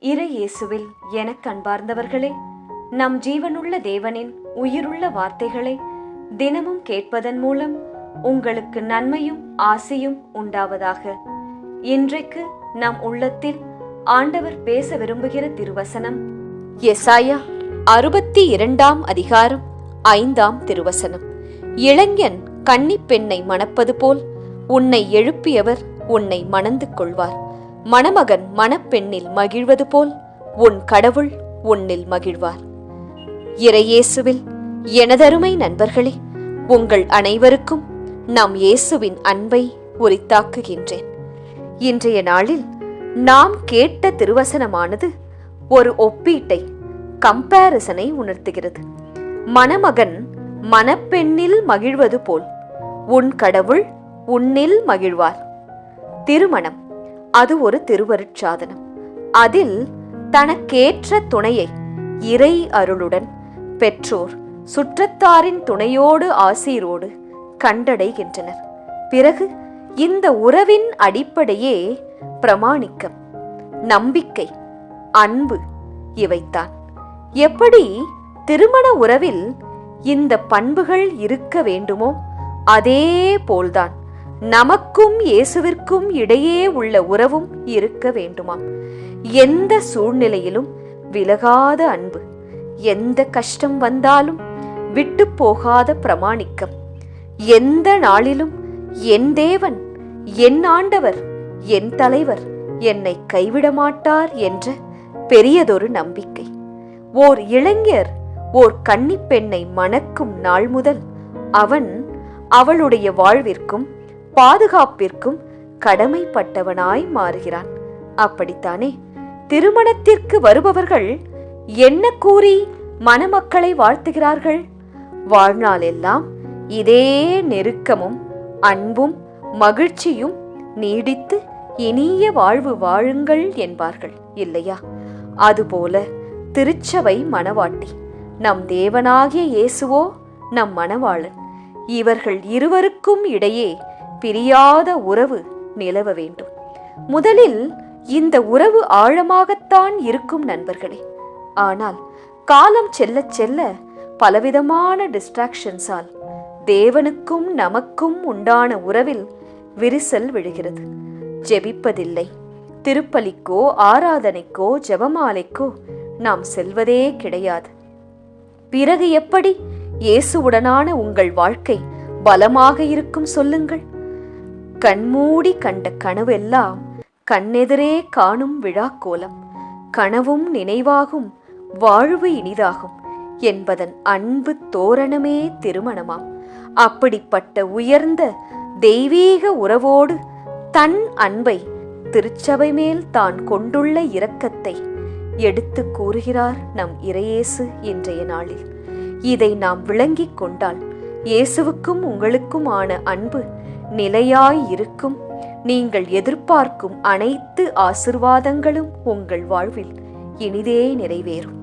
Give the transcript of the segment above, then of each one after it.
இறை இயேசுவில் எனக் கண்பார்ந்தவர்களே நம் ஜீவனுள்ள தேவனின் உயிருள்ள வார்த்தைகளை தினமும் கேட்பதன் மூலம் உங்களுக்கு நன்மையும் ஆசையும் உண்டாவதாக. இன்றைக்கு நம் உள்ளத்தில் ஆண்டவர் பேச விரும்புகிற திருவசனம் எசாயா அறுபத்தி இரண்டாம் அதிகாரம் ஐந்தாம் திருவசனம். இளைஞன் கன்னிப் பெண்ணை மணப்பது போல் உன்னை எழுப்பியவர் உன்னை மணந்து கொள்வார். மணமகன் மணப்பெண்ணில் மகிழ்வது போல் உன் கடவுள் உன்னில் மகிழ்வார். இறையேசுவில் எனதருமை நண்பர்களே உங்கள் அனைவருக்கும் நாம் இயேசுவின் அன்பை உரித்தாக்குகின்றேன். இன்றைய நாளில் நாம் கேட்ட திருவசனமானது ஒரு ஒப்பீட்டை கம்பேரிசனை உணர்த்துகிறது. மணமகன் மணப்பெண்ணில் மகிழ்வது போல் உன் கடவுள் உன்னில் மகிழ்வார். திருமணம். அது ஒரு திருவருட்சாதனம். அதில் தனக்கேற்ற துணையை இறை அருளுடன் பெற்றோர் சுற்றத்தாரின் துணையோடு ஆசீரோடு கண்டடைகின்றனர். பிறகு இந்த உறவின் அடிப்படையே பிரமாணிக்கம் நம்பிக்கை அன்பு இவைத்தான். எப்படி திருமண உறவில் இந்த பண்புகள் இருக்க வேண்டுமோ அதே போல்தான். நமக்கும் இயேசுவிற்கும் இடையே உள்ள உறவும் இருக்க வேண்டுமாம் எந்த சூழ்நிலையிலும் விலகாத அன்பு எந்த கஷ்டம் வந்தாலும் விட்டு போகாத பிரமாணிக்கம். எந்த நாளிலும் என் தேவன் என் ஆண்டவர் என் தலைவர் என்னை கைவிட மாட்டார் என்ற பெரியதொரு நம்பிக்கை. ஓர் இளைஞர் ஓர் கன்னிப்பெண்ணை மணக்கும் நாள் முதல் அவன் அவளுடைய வாழ்விற்கும் பாதுகாப்பிற்கும் கடமைப்பட்டவனாய் மாறுகிறான். அப்படித்தானே? திருமணத்திற்கு வருபவர்கள் என்ன கூறி மணமக்களை வாழ்த்துகிறார்கள்? வாழ்நாளெல்லாம் இதே நெருக்கமும் அன்பும் மகிழ்ச்சியும் நீடித்து இனிய வாழ்வு வாழுங்கள் என்பார்கள் இல்லையா? அதுபோல திருச்சபை மணவாட்டி நம் தேவனாகிய இயேசுவோ நம் மணவாளன் இவர்கள் இருவருக்கும் இடையே பிரியாத உறவு நிலவ வேண்டும். முதலில் இந்த உறவு ஆழமாகத்தான் இருக்கும் நண்பர்களே. ஆனால் காலம் செல்ல செல்ல பலவிதமான டிஸ்ட்ராக்ஷன்ஸால் தேவனுக்கும் நமக்கும் உண்டான உறவில் விரிசல் விழுகிறது. ஜெபிப்பதில்லை. திருப்பலிக்கோ ஆராதனைக்கோ ஜபமாலைக்கோ நாம் செல்வதே கிடையாது. பிறகு எப்படி இயேசுவுடனான உங்கள் வாழ்க்கை பலமாக இருக்கும் சொல்லுங்கள். கண்மூடி கண்ட கனவெல்லாம் கண்ணெதிரே காணும் விழாக்கோலம். கனவும் நினைவாகும் வாழ்வு இனிதாகும் என்பதன் அன்பு தோரணமே திருமணமாம். அப்படிப்பட்ட உயர்ந்த தெய்வீக உறவோடு தன் அன்பை திருச்சபை மேல் தான் கொண்டுள்ள இரக்கத்தை எடுத்து கூறுகிறார் நம் இறையேசு இன்றைய நாளில். இதை நாம் விளங்கிக் கொண்டால் இயேசுவுக்கும் உங்களுக்குமான அன்பு நிலையாய் இருக்கும். நீங்கள் எதிர்பார்க்கும் அனைத்து ஆசிர்வாதங்களும் உங்கள் வாழ்வில் இனிதே நிறைவேறும்.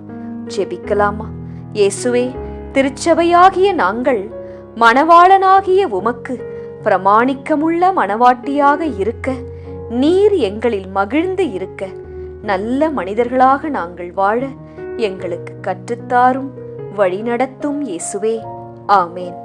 ஜெபிக்கலாமா? இயேசுவே திருச்சபையாகிய நாங்கள் மணவாளனாகிய உமக்கு பிரமாணிக்கமுள்ள மணவாட்டியாக இருக்க நீர் எங்களில் மகிழ்ந்து இருக்க நல்ல மனிதர்களாக நாங்கள் வாழ எங்களுக்கு கற்றுத்தாரும் வழிநடத்தும் இயேசுவே. ஆமேன்.